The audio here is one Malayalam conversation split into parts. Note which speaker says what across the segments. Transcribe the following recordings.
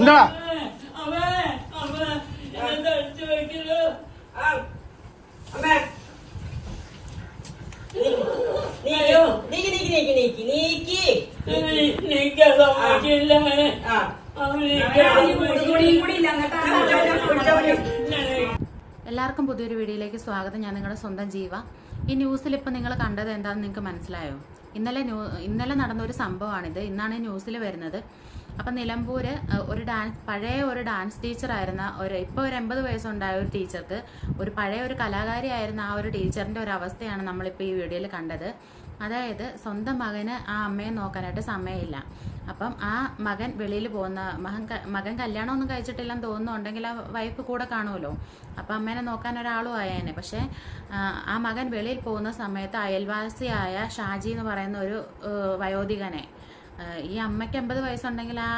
Speaker 1: എന്താ.
Speaker 2: എല്ലാവർക്കും പുതിയൊരു വീഡിയോയിലേക്ക് സ്വാഗതം. ഞാൻ നിങ്ങളുടെ സ്വന്തം ജീവ. ഈ ന്യൂസിൽ ഇപ്പം നിങ്ങൾ കണ്ടത് എന്താണെന്ന് നിങ്ങൾക്ക് മനസ്സിലായോ? ഇന്നലെ ഇന്നലെ നടന്ന ഒരു സംഭവമാണിത്. ഇന്നാണ് ന്യൂസിൽ വരുന്നത്. അപ്പം നിലമ്പൂർ ഒരു ഡാൻസ് പഴയ ഒരു ഡാൻസ് ടീച്ചറായിരുന്ന ഒരു ഇപ്പോൾ ഒരു എൺപത് വയസ്സുണ്ടായ ഒരു ടീച്ചർക്ക് ഒരു പഴയ ഒരു കലാകാരിയായിരുന്ന ആ ഒരു ടീച്ചറിന്റെ ഒരു അവസ്ഥയാണ് നമ്മളിപ്പോൾ ഈ വീഡിയോയിൽ കണ്ടത്. അതായത് സ്വന്തം മകന് ആ അമ്മയെ നോക്കാനായിട്ട് സമയമില്ല. അപ്പം ആ മകൻ വെളിയിൽ പോകുന്ന മകൻ മകൻ കല്യാണമൊന്നും കഴിച്ചിട്ടില്ലെന്ന് തോന്നുന്നുണ്ടെങ്കിൽ ആ വൈഫ് കൂടെ കാണുമല്ലോ. അപ്പം അമ്മേനെ നോക്കാൻ ഒരാളും ആയേനെ പക്ഷേ ആ, മകൻ വെളിയിൽ പോകുന്ന സമയത്ത് അയൽവാസിയായ ഷാജി എന്ന് പറയുന്ന ഒരു വയോധികനെ ഈ അമ്മയ്ക്ക് എൺപത് വയസ്സുണ്ടെങ്കിൽ ആ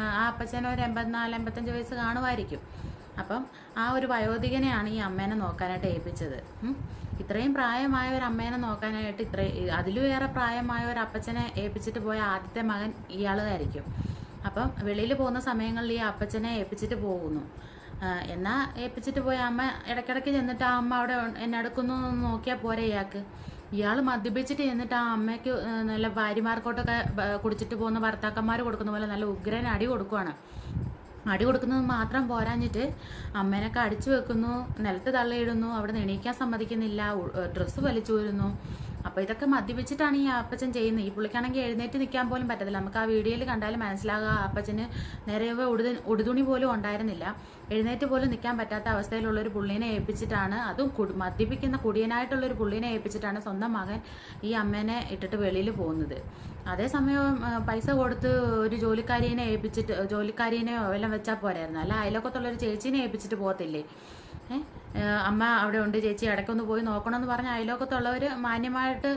Speaker 2: ആ അപ്പച്ചന് ഒരു എൺപത്തിനാല് എൺപത്തഞ്ച് വയസ്സ് കാണുമായിരിക്കും. അപ്പം ആ ഒരു വയോധികനെയാണ് ഈ അമ്മേനെ നോക്കാനായിട്ട് ഏൽപ്പിച്ചത്. ഇത്രയും പ്രായമായ ഒരു അമ്മേനെ നോക്കാനായിട്ട് ഇത്ര അതിലുമേറെ പ്രായമായ ഒരു അപ്പച്ചനെ ഏൽപ്പിച്ചിട്ട് പോയ ആദ്യത്തെ മകൻ ഇയാളായിരിക്കും അപ്പം വെളിയിൽ പോകുന്ന സമയങ്ങളിൽ ഈ അപ്പച്ചനെ ഏൽപ്പിച്ചിട്ട് പോകുന്നു. എന്നാൽ ഏൽപ്പിച്ചിട്ട് പോയ അമ്മ ഇടയ്ക്കിടയ്ക്ക് ചെന്നിട്ട് ആ അമ്മ അവിടെ എന്നെ അടുക്കുന്നു നോക്കിയാൽ പോരെ ഇയാൾക്ക്? ഇയാൾ മദ്യപിച്ചിട്ട് എന്നിട്ട് ആ അമ്മയ്ക്ക് നല്ല ഭാര്യമാർക്കോട്ടൊക്കെ കുടിച്ചിട്ട് പോകുന്ന ഭർത്താക്കന്മാർ കൊടുക്കുന്ന പോലെ നല്ല ഉഗ്രൻ അടി കൊടുക്കുവാണ്. അടി കൊടുക്കുന്നത് മാത്രം പോരാഞ്ഞിട്ട് അമ്മേനൊക്കെ അടിച്ചു വെക്കുന്നു നിലത്ത് തള്ളിയിടുന്നു അവിടെ നിന്ന് എണീക്കാൻ സമ്മതിക്കുന്നില്ല ഡ്രസ്സ് വലിച്ചു വരുന്നു അപ്പോൾ ഇതൊക്കെ മദ്യപിച്ചിട്ടാണ് ഈ അപ്പച്ചൻ ചെയ്യുന്നത്. ഈ പുള്ളിക്കാണെങ്കിൽ എഴുന്നേറ്റ് നിൽക്കാൻ പോലും പറ്റത്തില്ല. നമുക്ക് ആ വീഡിയോയിൽ കണ്ടാലും മനസ്സിലാകുക അപ്പച്ചന് നേരെ ഉടുതു ഉടുതുണി പോലും ഉണ്ടായിരുന്നില്ല. എഴുന്നേറ്റ് പോലും നിൽക്കാൻ പറ്റാത്ത അവസ്ഥയിലുള്ള ഒരു പുള്ളീനെ ഏൽപ്പിച്ചിട്ടാണ്. അതും മദ്യപിക്കുന്ന കുടിയനായിട്ടുള്ള ഒരു പുള്ളീനെ ഏൽപ്പിച്ചിട്ടാണ് സ്വന്തം മകൻ ഈ അമ്മേനെ ഇട്ടിട്ട് വെളിയിൽ പോകുന്നത്. അതേസമയം പൈസ കൊടുത്ത് ഒരു ജോലിക്കാരിനെ ഏൽപ്പിച്ചിട്ട് ജോലിക്കാരിനെ എല്ലാം വെച്ചാൽ പോരായിരുന്നു. അല്ല അയലൊക്കത്തുള്ള ഒരു ചേച്ചീനെ ഏൽപ്പിച്ചിട്ട് പോകത്തില്ലേ? ഏ? അമ്മ അവിടെ ഉണ്ട് ചേച്ചി ഇടയ്ക്കൊന്ന് പോയി നോക്കണമെന്ന് പറഞ്ഞ അയലോക്കത്തുള്ളവർ മാന്യമായിട്ട്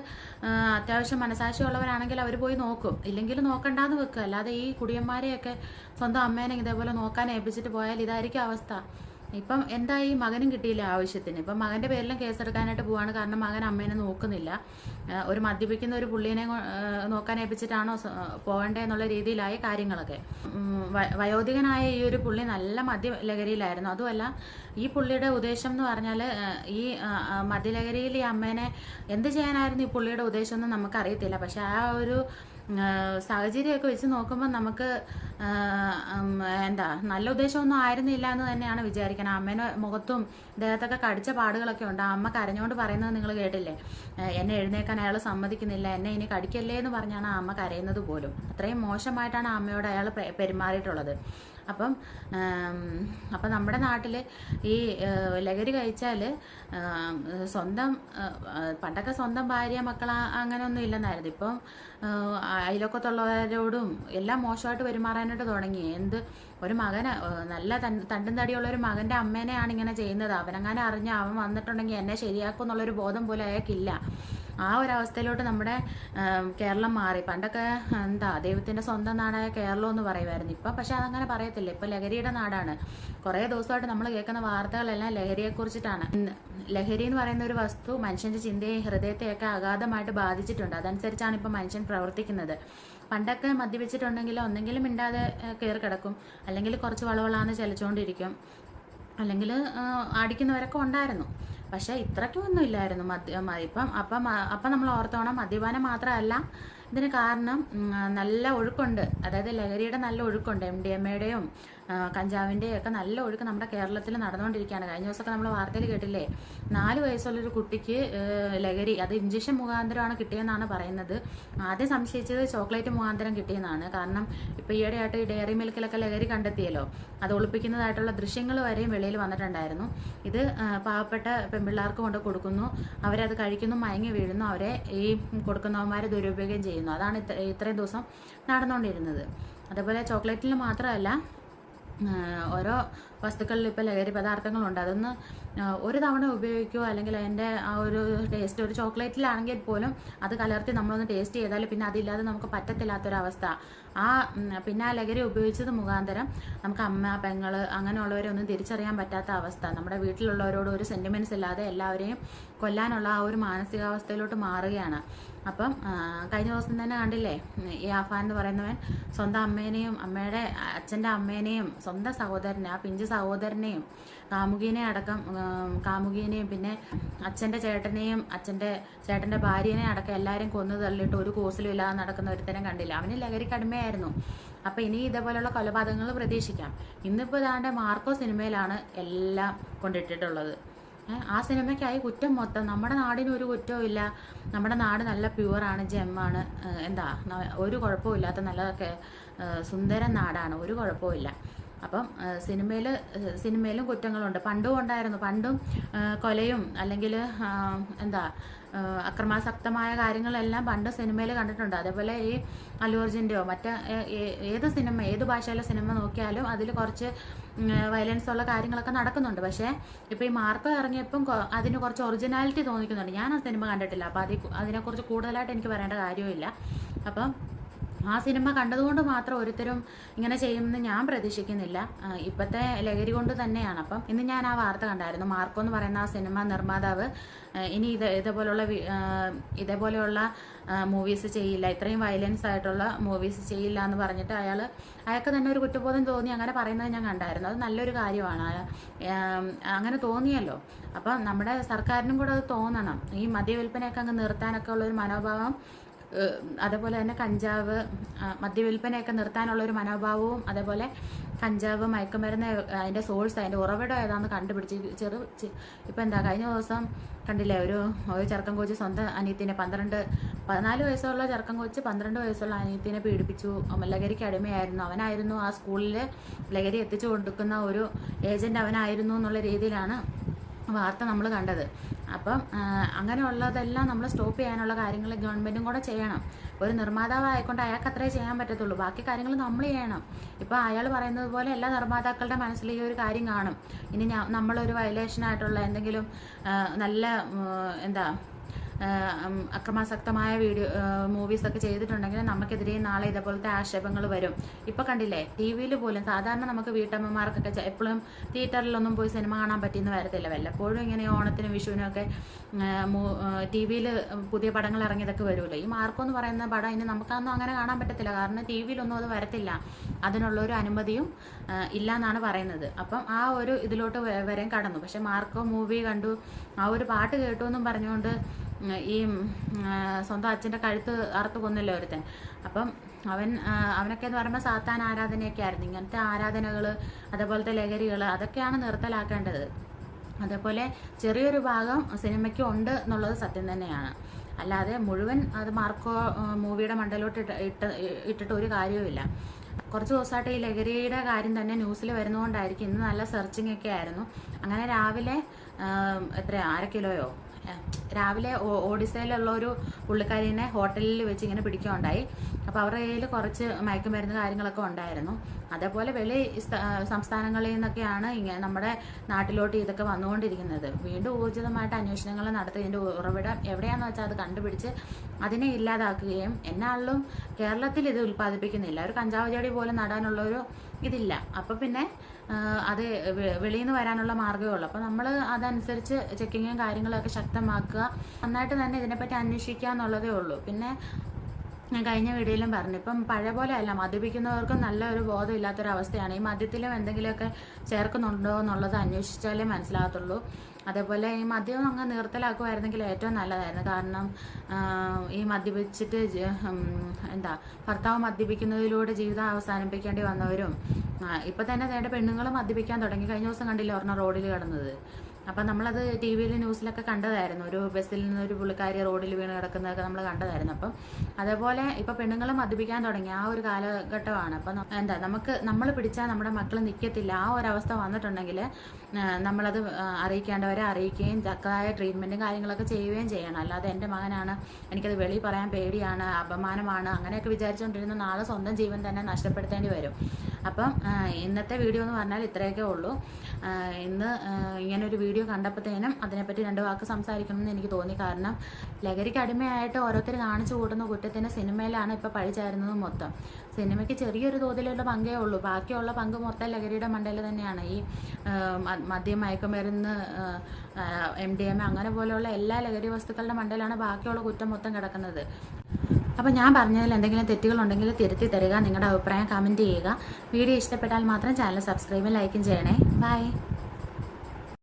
Speaker 2: അത്യാവശ്യം മനസാക്ഷിയുള്ളവരാണെങ്കിൽ അവർ പോയി നോക്കും. ഇല്ലെങ്കിൽ നോക്കണ്ടാന്ന് വെക്കുക അല്ലാതെ ഈ കുടിയന്മാരെയൊക്കെ സ്വന്തം അമ്മേനെ ഇതേപോലെ നോക്കാൻ ഏൽപ്പിച്ചിട്ട് പോയാൽ ഇതായിരിക്കും അവസ്ഥ. ഇപ്പം എന്താ ഈ മകനും കിട്ടിയില്ല ആവശ്യത്തിന്? ഇപ്പം മകന്റെ പേരിലും കേസെടുക്കാനായിട്ട് പോവാണ്. കാരണം മകൻ അമ്മേനെ നോക്കുന്നില്ല. ഒരു മദ്യപിക്കുന്ന ഒരു പുള്ളീനെ നോക്കാൻ ഏൽപ്പിച്ചിട്ടാണോ പോകേണ്ടത് എന്നുള്ള രീതിയിലായ കാര്യങ്ങളൊക്കെ. വയോധികനായ ഈ ഒരു പുള്ളി നല്ല മദ്യ ലഹരിയിലായിരുന്നു അതുമല്ല ഈ പുള്ളിയുടെ ഉദ്ദേശം എന്ന് പറഞ്ഞാൽ ഈ മദ്യലഹരിയിൽ ഈ അമ്മേനെ എന്ത് ചെയ്യാനായിരുന്നു ഈ പുള്ളിയുടെ ഉദ്ദേശം എന്ന് നമുക്കറിയത്തില്ല. പക്ഷെ ആ ഒരു സാഹചര്യമൊക്കെ വെച്ച് നോക്കുമ്പോൾ നമുക്ക് എന്താ നല്ല ഉദ്ദേശമൊന്നും ആയിരുന്നില്ല എന്ന് തന്നെയാണ് വിചാരിക്കണം. അമ്മേനെ മുഖത്തും ദേഹത്തൊക്കെ കടിച്ച പാടുകളൊക്കെ ഉണ്ട്. അമ്മ കരഞ്ഞുകൊണ്ട് പറയുന്നത് നിങ്ങൾ കേട്ടില്ലേ? എന്നെ എഴുന്നേക്കാൻ അയാൾ സമ്മതിക്കുന്നില്ല. എന്നെ ഇനി കടിക്കല്ലേ എന്ന് പറഞ്ഞാണ് അമ്മ കരയുന്നത് പോലും. അത്രയും മോശമായിട്ടാണ് അമ്മയോട് അയാൾ പെരുമാറിയിട്ടുള്ളത്. അപ്പം അപ്പം നമ്മുടെ നാട്ടിൽ ഈ ലഹരി കഴിച്ചാൽ സ്വന്തം പണ്ടൊക്കെ സ്വന്തം ഭാര്യ മക്കൾ അങ്ങനെയൊന്നും ഇല്ലെന്നായിരുന്നു. ഇപ്പം അയലൊക്കത്തുള്ളവരോടും എല്ലാം മോശമായിട്ട് പെരുമാറാനായിട്ട് തുടങ്ങി. എന്ത് ഒരു മകന് നല്ല തണ്ടും തടിയുള്ള ഒരു മകന്റെ അമ്മേനെയാണ് ഇങ്ങനെ ചെയ്യുന്നത്. അവനങ്ങനെ അറിഞ്ഞ് അവൻ വന്നിട്ടുണ്ടെങ്കിൽ എന്നെ ശരിയാക്കും എന്നുള്ളൊരു ബോധം പോലും അയാൾക്കില്ല. ആ ഒരു അവസ്ഥയിലോട്ട് നമ്മുടെ കേരളം മാറി. പണ്ടൊക്കെ എന്താ ദൈവത്തിന്റെ സ്വന്തം നാടായ കേരളം എന്ന് പറയുമായിരുന്നു. ഇപ്പം പക്ഷെ അതങ്ങനെ പറയത്തില്ല. ഇപ്പം ലഹരിയുടെ നാടാണ്. കുറേ ദിവസമായിട്ട് നമ്മൾ കേൾക്കുന്ന വാർത്തകളെല്ലാം ലഹരിയെ കുറിച്ചിട്ടാണ് ലഹരി എന്ന് പറയുന്ന ഒരു വസ്തു മനുഷ്യന്റെ ചിന്തയെയും ഹൃദയത്തെയൊക്കെ അഗാധമായിട്ട് ബാധിച്ചിട്ടുണ്ട്. അതനുസരിച്ചാണ് ഇപ്പം മനുഷ്യൻ പ്രവർത്തിക്കുന്നത്. പണ്ടൊക്കെ മദ്യപിച്ചിട്ടുണ്ടെങ്കിൽ ഒന്നെങ്കിലും മിണ്ടാതെ കയറി കിടക്കും. അല്ലെങ്കിൽ കുറച്ച് വളവളാന്ന് ചലിച്ചുകൊണ്ടിരിക്കും അല്ലെങ്കിൽ അടിക്കുന്നവരൊക്കെ ഉണ്ടായിരുന്നു. പക്ഷേ ഇത്രയ്ക്കൊന്നും ഇല്ലായിരുന്നു മദ്യ ഇപ്പം അപ്പം അപ്പം നമ്മൾ ഓർത്തോണം മദ്യപാനം മാത്രമല്ല ഇതിന് കാരണം നല്ല ഒഴുക്കുണ്ട്. അതായത് ലഹരിയുടെ നല്ല ഒഴുക്കുണ്ട്. എം ഡി എം എയുടെയും കഞ്ചാവിന്റെയും ഒക്കെ നല്ല ഒഴുക്ക് നമ്മുടെ കേരളത്തിൽ നടന്നുകൊണ്ടിരിക്കുകയാണ്. കഴിഞ്ഞ ദിവസമൊക്കെ നമ്മൾ വാർത്തയിൽ കേട്ടില്ലേ? നാല് വയസ്സുള്ളൊരു കുട്ടിക്ക് ലഹരി അത് ഇഞ്ചക്ഷൻ മുഖാന്തരമാണ് കിട്ടിയെന്നാണ് പറയുന്നത്. ആദ്യം സംശയിച്ചത് ചോക്ലേറ്റ് മുഖാന്തരം കിട്ടിയെന്നാണ്. കാരണം ഇപ്പോൾ ഈയിടെയായിട്ട് ഈ ഡയറി മിൽക്കിലൊക്കെ ലഹരി കണ്ടെത്തിയല്ലോ? അത് ഒളിപ്പിക്കുന്നതായിട്ടുള്ള ദൃശ്യങ്ങൾ വരെയും വെളിയിൽ വന്നിട്ടുണ്ടായിരുന്നു. ഇത് പാവപ്പെട്ട പെൺപിള്ളേർക്ക് കൊണ്ട് കൊടുക്കുന്നു. അവരത് കഴിക്കുന്നു മയങ്ങി വീഴുന്നു. അവരെ ഈ കൊടുക്കുന്നവന്മാരെ ദുരുപയോഗം ചെയ്യുന്നു. അതാണ് ഇത്ര ഇത്രയും ദിവസം നടന്നുകൊണ്ടിരുന്നത് അതേപോലെ ചോക്ലേറ്റിൽ മാത്രമല്ല ഓരോ വസ്തുക്കളിൽ ഇപ്പോൾ ലഹരി പദാർത്ഥങ്ങളുണ്ട്. അതൊന്ന് ഒരു തവണ ഉപയോഗിക്കുക അല്ലെങ്കിൽ അതിന്റെ ആ ഒരു ടേസ്റ്റ് ഒരു ചോക്ലേറ്റിലാണെങ്കിൽ പോലും അത് കലർത്തി നമ്മളൊന്ന് ടേസ്റ്റ് ചെയ്താൽ പിന്നെ അതില്ലാതെ നമുക്ക് പറ്റത്തില്ലാത്തൊരവസ്ഥ. ആ പിന്നെ ആ ലഹരി ഉപയോഗിച്ചത് മുഖാന്തരം നമുക്ക് അമ്മ പെങ്ങൾ അങ്ങനെയുള്ളവരെ ഒന്നും തിരിച്ചറിയാൻ പറ്റാത്ത അവസ്ഥ. നമ്മുടെ വീട്ടിലുള്ളവരോട് ഒരു സെന്റിമെന്റ്സ് ഇല്ലാതെ എല്ലാവരെയും കൊല്ലാനുള്ള ആ ഒരു മാനസികാവസ്ഥയിലോട്ട് മാറുകയാണ്. അപ്പം കഴിഞ്ഞ ദിവസം തന്നെ കണ്ടില്ലേ ഈ ആഫാൻ എന്ന് പറയുന്നവൻ സ്വന്തം അമ്മേനെയും അമ്മയുടെ അച്ഛന്റെ അമ്മേനെയും സ്വന്തം സഹോദരനെ ആ പിഞ്ചു സഹോദരനെയും കാമുകീനെ അടക്കം കാമുകീനെയും പിന്നെ അച്ഛന്റെ ചേട്ടനെയും അച്ഛന്റെ ചേട്ടന്റെ ഭാര്യനെ അടക്കം എല്ലാവരും കൊന്നു തള്ളിയിട്ട് ഒരു കോസിലും ഇല്ലാതെ നടക്കുന്ന ഒരുത്തരം കണ്ടില്ല? അവന് ലഹരി അടിമയായിരുന്നു അപ്പം ഇനി ഇതേപോലെയുള്ള കൊലപാതകങ്ങൾ പ്രതീക്ഷിക്കാം. ഇന്നിപ്പോൾ ഇതാണ്ട് മാർക്കോ സിനിമയിലാണ് എല്ലാം കൊണ്ടിട്ടിട്ടുള്ളത്. ആ സിനിമയ്ക്കായി കുറ്റം മൊത്തം നമ്മുടെ നാടിന് ഒരു കുറ്റവും ഇല്ല. നമ്മുടെ നാട് നല്ല പ്യുവറാണ് ജെമ്മാണ് എന്താ ഒരു കുഴപ്പവും ഇല്ലാത്ത നല്ല സുന്ദര നാടാണ്. ഒരു കുഴപ്പവും ഇല്ല. അപ്പം സിനിമയിൽ സിനിമയിലും കുറ്റങ്ങളുണ്ട്. പണ്ടും ഉണ്ടായിരുന്നു. പണ്ടും കൊലയും അല്ലെങ്കിൽ എന്താ അക്രമാസക്തമായ കാര്യങ്ങളെല്ലാം പണ്ട് സിനിമയിൽ കണ്ടിട്ടുണ്ട്. അതേപോലെ ഈ അല്ലൂർജിന്റെയോ മറ്റ് ഏത് സിനിമ ഏത് ഭാഷയിലെ സിനിമ നോക്കിയാലും അതിൽ കുറച്ച് വയലൻസ് ഉള്ള കാര്യങ്ങളൊക്കെ നടക്കുന്നുണ്ട്. പക്ഷേ ഇപ്പോൾ ഈ മാർക്കോ ഇറങ്ങിയപ്പം അതിന് കുറച്ച് ഒറിജിനാലിറ്റി തോന്നിക്കുന്നുണ്ട്. ഞാൻ ആ സിനിമ കണ്ടിട്ടില്ല. അപ്പോൾ അതിൽ അതിനെക്കുറിച്ച് കൂടുതലായിട്ട് എനിക്ക് പറയേണ്ട കാര്യമില്ല അപ്പം ആ സിനിമ കണ്ടതുകൊണ്ട് മാത്രം ഒരുത്തരും ഇങ്ങനെ ചെയ്യുമെന്ന് ഞാൻ പ്രതീക്ഷിക്കുന്നില്ല. ഇപ്പോഴത്തെ ലഹരി കൊണ്ട് തന്നെയാണ്. അപ്പം ഇന്ന് ഞാൻ ആ വാർത്ത കണ്ടായിരുന്നു. മാർക്കോ എന്ന് പറയുന്ന ആ സിനിമ നിർമ്മാതാവ് ഇനി ഇത് ഇതേപോലുള്ള ഇതേപോലെയുള്ള മൂവീസ് ചെയ്യില്ല. ഇത്രയും വയലൻസ് ആയിട്ടുള്ള മൂവീസ് ചെയ്യില്ല എന്ന് പറഞ്ഞിട്ട് അയാൾ അയാൾക്ക് തന്നെ ഒരു കുറ്റബോധം തോന്നി. അങ്ങനെ പറയുന്നത് ഞാൻ കണ്ടായിരുന്നു. അത് നല്ലൊരു കാര്യമാണ്. അങ്ങനെ തോന്നിയല്ലോ. അപ്പം നമ്മുടെ സർക്കാരിനും കൂടെ അത് തോന്നണം. ഈ മദ്യവില്പനയൊക്കെ അങ്ങ് നിർത്താനൊക്കെ ഉള്ള ഒരു മനോഭാവം അതേപോലെ തന്നെ കഞ്ചാവ് മദ്യവില്പനയൊക്കെ നിർത്താനുള്ള ഒരു മനോഭാവവും അതേപോലെ കഞ്ചാവ് മയക്കുമരുന്ന് അതിന്റെ സോഴ്സ് അതിന്റെ ഉറവിടം ഏതാണെന്ന് കണ്ടുപിടിച്ച്. ചെറു ഇപ്പം എന്താ കഴിഞ്ഞ ദിവസം കണ്ടില്ലേ ഒരു ഒരു ചെറുക്കൻ കോച്ച് സ്വന്തം അനിയത്തിനെ പന്ത്രണ്ട് പതിനാല് വയസ്സുള്ള ചെറുക്കൻ കോച്ച് പന്ത്രണ്ട് വയസ്സുള്ള അനിയത്തിനെ പീഡിപ്പിച്ചു. ലഹരിക്ക് അടിമയായിരുന്നു. അവനായിരുന്നു ആ സ്കൂളിൽ ലഹരി എത്തിച്ചു കൊടുക്കുന്ന ഒരു ഏജന്റ് അവനായിരുന്നു എന്നുള്ള രീതിയിലാണ് വാർത്ത നമ്മൾ കണ്ടത്. അപ്പം അങ്ങനെയുള്ളതെല്ലാം നമ്മൾ സ്റ്റോപ്പ് ചെയ്യാനുള്ള കാര്യങ്ങൾ ഗവൺമെന്റും കൂടെ ചെയ്യണം. ഒരു നിർമ്മാതാവ് ആയിക്കൊണ്ട് അയാൾക്ക് അത്രേ ചെയ്യാൻ പറ്റത്തുള്ളൂ. ബാക്കി കാര്യങ്ങൾ നമ്മൾ ചെയ്യണം. ഇപ്പോൾ അയാൾ പറയുന്നത് പോലെ എല്ലാ നിർമ്മാതാക്കളുടെ മനസ്സിൽ ഈ ഒരു കാര്യം കാണും. ഇനി നമ്മളൊരു വയലേഷനായിട്ടുള്ള എന്തെങ്കിലും നല്ല എന്താ അക്രമാസക്തമായ വീഡിയോ മൂവീസൊക്കെ ചെയ്തിട്ടുണ്ടെങ്കിൽ നമുക്കെതിരെ നാളെ ഇതേപോലത്തെ ആക്ഷേപങ്ങൾ വരും. ഇപ്പം കണ്ടില്ലേ ടി വിയിൽ പോലും സാധാരണ നമുക്ക് വീട്ടമ്മമാർക്കൊക്കെ എപ്പോഴും തിയേറ്ററിലൊന്നും പോയി സിനിമ കാണാൻ പറ്റിയെന്ന് വരത്തില്ല. വല്ലപ്പോഴും ഇങ്ങനെ ഓണത്തിനും വിഷുവിനൊക്കെ ടി വിയിൽ പുതിയ പടങ്ങൾ ഇറങ്ങിയതൊക്കെ വരുമല്ലോ ഈ മാർക്കോ എന്ന് പറയുന്ന പടം ഇനി നമുക്കൊന്നും അങ്ങനെ കാണാൻ പറ്റത്തില്ല. കാരണം ടി വിയിലൊന്നും അത് വരത്തില്ല. അതിനുള്ള ഒരു അനുമതിയും ഇല്ല എന്നാണ് പറയുന്നത്. അപ്പം ആ ഒരു ഇതിലോട്ട് വരെയും കടന്നു. പക്ഷെ മാർക്കോ മൂവി കണ്ടു ആ ഒരു പാട്ട് കേട്ടു എന്നും പറഞ്ഞുകൊണ്ട് ഈ സ്വന്തം അച്ഛന്റെ കഴുത്ത് അറുത്ത് കൊന്നല്ലോ ഒരുത്തൻ. അപ്പം അവൻ അവനൊക്കെ എന്ന് പറയുമ്പോൾ സാത്താൻ ആരാധനയൊക്കെ ആയിരുന്നു. ഇങ്ങനത്തെ ആരാധനകൾ അതേപോലത്തെ ലഹരികൾ അതൊക്കെയാണ് നിർത്തലാക്കേണ്ടത്. അതേപോലെ ചെറിയൊരു ഭാഗം സിനിമയ്ക്ക് ഉണ്ട് എന്നുള്ളത് സത്യം തന്നെയാണ്. അല്ലാതെ മുഴുവൻ അത് മാർക്കോ മൂവിയുടെ മണ്ടലോട്ട് ഇട്ട് ഇട്ട് ഇട്ടിട്ട് ഒരു കാര്യവുമില്ല. കുറച്ച് ദിവസമായിട്ട് ഈ ലഹരിയുടെ കാര്യം തന്നെ ന്യൂസിൽ വരുന്നതുകൊണ്ടായിരിക്കും ഇന്ന് നല്ല സെർച്ചിങ് ഒക്കെ ആയിരുന്നു. അങ്ങനെ രാവിലെ എത്രയാ? അര കിലോയോ? രാവിലെ ഓഡിസയിലുള്ള ഒരു പുള്ളിക്കാരിനെ ഹോട്ടലിൽ വെച്ച് ഇങ്ങനെ പിടിക്കുകയുണ്ടായി. അപ്പോൾ അവരുടെ കയ്യിൽ കുറച്ച് മയക്കുമരുന്ന് കാര്യങ്ങളൊക്കെ ഉണ്ടായിരുന്നു. അതേപോലെ വെളി സ്ഥ- സംസ്ഥാനങ്ങളിൽ നിന്നൊക്കെയാണ് ഇങ്ങനെ നമ്മുടെ നാട്ടിലോട്ട് ഇതൊക്കെ വന്നുകൊണ്ടിരിക്കുന്നത്. വീണ്ടും ഊർജിതമായിട്ട് അന്വേഷണങ്ങൾ നടത്തി. ഇതിന്റെ ഉറവിടം എവിടെയാണെന്ന് വെച്ചാൽ അത് കണ്ടുപിടിച്ച് അതിനെ ഇല്ലാതാക്കുകയും എന്നാളിലും കേരളത്തിൽ ഇത് ഉൽപ്പാദിപ്പിക്കുന്നില്ല. ഒരു കഞ്ചാവ് ചെടി പോലും നടാനുള്ള ഒരു ഇതില്ല. അപ്പോൾ പിന്നെ അത് വെളിയിൽ നിന്ന് വരാനുള്ള മാർഗമേ ഉള്ളൂ. അപ്പോൾ നമ്മൾ അതനുസരിച്ച് ചെക്കിങ്ങും കാര്യങ്ങളൊക്കെ ശക്തമാക്കുക. നന്നായിട്ട് തന്നെ ഇതിനെപ്പറ്റി അന്വേഷിക്കുക എന്നുള്ളതേ ഉള്ളൂ. പിന്നെ ഞാൻ കഴിഞ്ഞ വീഡിയോയിലും പറഞ്ഞു. ഇപ്പം പഴയ പോലെ അല്ല മദ്യപിക്കുന്നവർക്കും നല്ല ഒരു ബോധം ഇല്ലാത്തൊരവസ്ഥയാണ് ഈ മദ്യത്തിലും എന്തെങ്കിലുമൊക്കെ ചേർക്കുന്നുണ്ടോ എന്നുള്ളത് അന്വേഷിച്ചാലേ മനസ്സിലാകത്തുള്ളൂ. അതേപോലെ ഈ മദ്യം അങ്ങ് നിർത്തലാക്കുമായിരുന്നെങ്കിൽ ഏറ്റവും നല്ലതായിരുന്നു. കാരണം ഈ മദ്യപിച്ചിട്ട് എന്താ ഭർത്താവ് മദ്യപിക്കുന്നതിലൂടെ ജീവിതം അവസാനിപ്പിക്കേണ്ടി വന്നവരും ഇപ്പം തന്നെ നേരെ പെണ്ണുങ്ങൾ മദ്യപിക്കാൻ തുടങ്ങി. കഴിഞ്ഞ ദിവസം കണ്ടില്ല ഒരെണ്ണം റോഡിൽ കിടന്നത്. അപ്പം നമ്മളത് ടി വിയിൽ ന്യൂസിലൊക്കെ കണ്ടതായിരുന്നു. ഒരു ബസ്സിൽ നിന്ന് ഒരു പുള്ളിക്കാരി റോഡിൽ വീണ് കിടക്കുന്നതൊക്കെ നമ്മൾ കണ്ടതായിരുന്നു. അപ്പം അതേപോലെ ഇപ്പം പെണ്ണുങ്ങൾ മദ്യപിക്കാൻ തുടങ്ങി. ആ ഒരു കാലഘട്ടമാണ്. അപ്പം എന്താ നമുക്ക് നമ്മൾ പിടിച്ചാൽ നമ്മുടെ മക്കൾ നിൽക്കത്തില്ല ആ ഒരവസ്ഥ വന്നിട്ടുണ്ടെങ്കിൽ നമ്മളത് അറിയിക്കേണ്ടവരെ അറിയിക്കുകയും തക്കതായ ട്രീറ്റ്മെന്റും കാര്യങ്ങളൊക്കെ ചെയ്യുകയും ചെയ്യണം. അല്ലാതെ എന്റെ മകനാണ് എനിക്കത് വെളി പറയാൻ പേടിയാണ് അപമാനമാണ് അങ്ങനെയൊക്കെ വിചാരിച്ചുകൊണ്ടിരുന്ന നാളെ സ്വന്തം ജീവൻ തന്നെ നഷ്ടപ്പെടുത്തേണ്ടി വരും. അപ്പം ഇന്നത്തെ വീഡിയോ എന്ന് പറഞ്ഞാൽ ഇത്രയൊക്കെ ഉള്ളൂ. ഇന്ന് ഇങ്ങനൊരു വീഡിയോ വീഡിയോ കണ്ടപ്പോഴത്തേനും അതിനെപ്പറ്റി രണ്ട് വാക്ക് സംസാരിക്കണമെന്ന് എനിക്ക് തോന്നി. കാരണം ലഹരിക്ക് അടിമയായിട്ട് ഓരോരുത്തർ കാണിച്ചു കൂട്ടുന്ന കുറ്റത്തിന് സിനിമയിലാണ് ഇപ്പോൾ പഴിച്ചായിരുന്നത് മൊത്തം. സിനിമയ്ക്ക് ചെറിയൊരു തോതിലുള്ള പങ്കേ ഉള്ളൂ. ബാക്കിയുള്ള പങ്ക് മൊത്തം ലഹരിയുടെ മണ്ടയിൽ തന്നെയാണ്. ഈ മദ്യം മയക്കുമരുന്ന് എം ഡി എം അങ്ങനെ പോലെയുള്ള എല്ലാ ലഹരി വസ്തുക്കളുടെ മണ്ടയിലാണ് ബാക്കിയുള്ള കുറ്റം മൊത്തം കിടക്കുന്നത്. അപ്പോൾ ഞാൻ പറഞ്ഞതിൽ എന്തെങ്കിലും തെറ്റുകളുണ്ടെങ്കിൽ തിരുത്തി തരിക. നിങ്ങളുടെ അഭിപ്രായം കമന്റ് ചെയ്യുക. വീഡിയോ ഇഷ്ടപ്പെട്ടാൽ മാത്രം ചാനൽ സബ്സ്ക്രൈബും ലൈക്കും ചെയ്യണേ. ബൈ